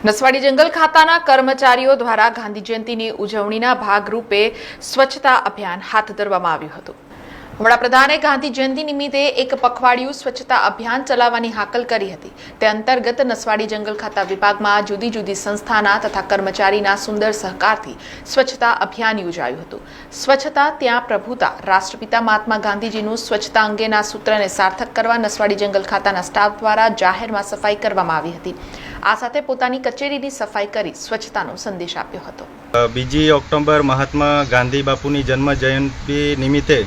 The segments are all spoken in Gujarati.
નસવાડી જંગલ ખાતાના કર્મચારીઓ દ્વારા ગાંધી જયંતિની ઉજવણીના ભાગરૂપે સ્વચ્છતા અભિયાન હાથ ધરવામાં આવ્યું હતું. વડાપ્રધાને ગાંધી જયંતિ નિમિત્તે એક પખવાડિયું સ્વચ્છતા અભિયાન ચલાવવાની હાકલ કરી હતી. તે અંતર્ગત નસવાડી જંગલ ખાતા વિભાગમાં જુદી જુદી સંસ્થાના તથા કર્મચારીના સુંદર સહકારથી સ્વચ્છતા અભિયાન યોજાયું હતું. સ્વચ્છતા ત્યાં પ્રભુતા રાષ્ટ્રપિતા મહાત્મા ગાંધીજીનું સ્વચ્છતા અંગેના સૂત્રને સાર્થક કરવા નસવાડી જંગલ ખાતાના સ્ટાફ દ્વારા જાહેરમાં સફાઈ કરવામાં આવી હતી. આ સાથે પોતાની કચેરીની સફાઈ કરી સ્વચ્છતાનો સંદેશ આપ્યો હતો. બીજી ઓક્ટોબર મહાત્મા ગાંધી બાપુની જન્મ જયંતિ નિમિત્તે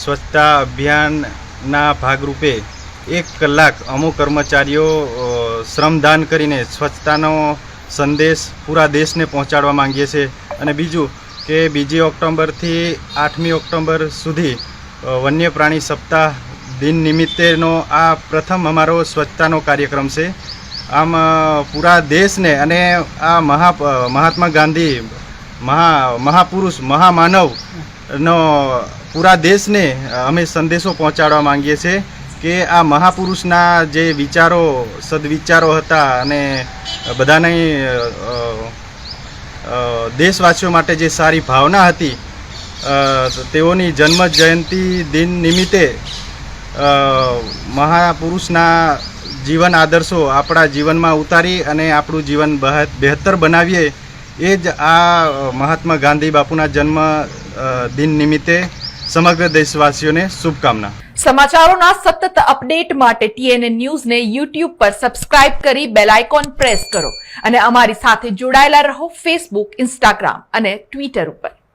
સ્વચ્છતા અભિયાનના ભાગરૂપે એક કલાક અમુક કર્મચારીઓ શ્રમદાન કરીને સ્વચ્છતાનો સંદેશ પૂરા દેશને પહોંચાડવા માંગીએ છીએ અને બીજું કે બીજી ઓક્ટોબરથી આઠમી ઓક્ટોબર સુધી વન્ય પ્રાણી સપ્તાહ દિન નિમિત્તેનો આ પ્રથમ અમારો સ્વચ્છતાનો કાર્યક્રમ છે. આમ પૂરા દેશને અને આ મહા મહાત્મા ગાંધી, મહા, મહાપુરુષ મહામાનવનો પૂરા દેશને અમે સંદેશો પહોંચાડવા માંગીએ છીએ કે આ મહાપુરુષના જે વિચારો, સદવિચારો હતા અને બધાની દેશવાસીઓ માટે જે સારી ભાવના હતી તેઓની જન્મ જયંતિ દિન નિમિત્તે મહાપુરુષના જીવન આદર્શો આપણા જીવનમાં ઉતારી અને આપણું જીવન બહેતર બનાવીએ. એ જ આ મહાત્મા ગાંધી બાપુના જન્મ દિન નિમિત્તે સમગ્ર દેશવાસીઓને શુભકામના. સમાચારોના સતત અપડેટ માટે ટીએનએ ન્યૂઝને યુટ્યુબ પર સબસ્ક્રાઇબ કરી બેલ આઇકોન પ્રેસ કરો અને અમારી સાથે જોડાયેલા રહો ફેસબુક, ઇન્સ્ટાગ્રામ અને ટ્વિટર ઉપર.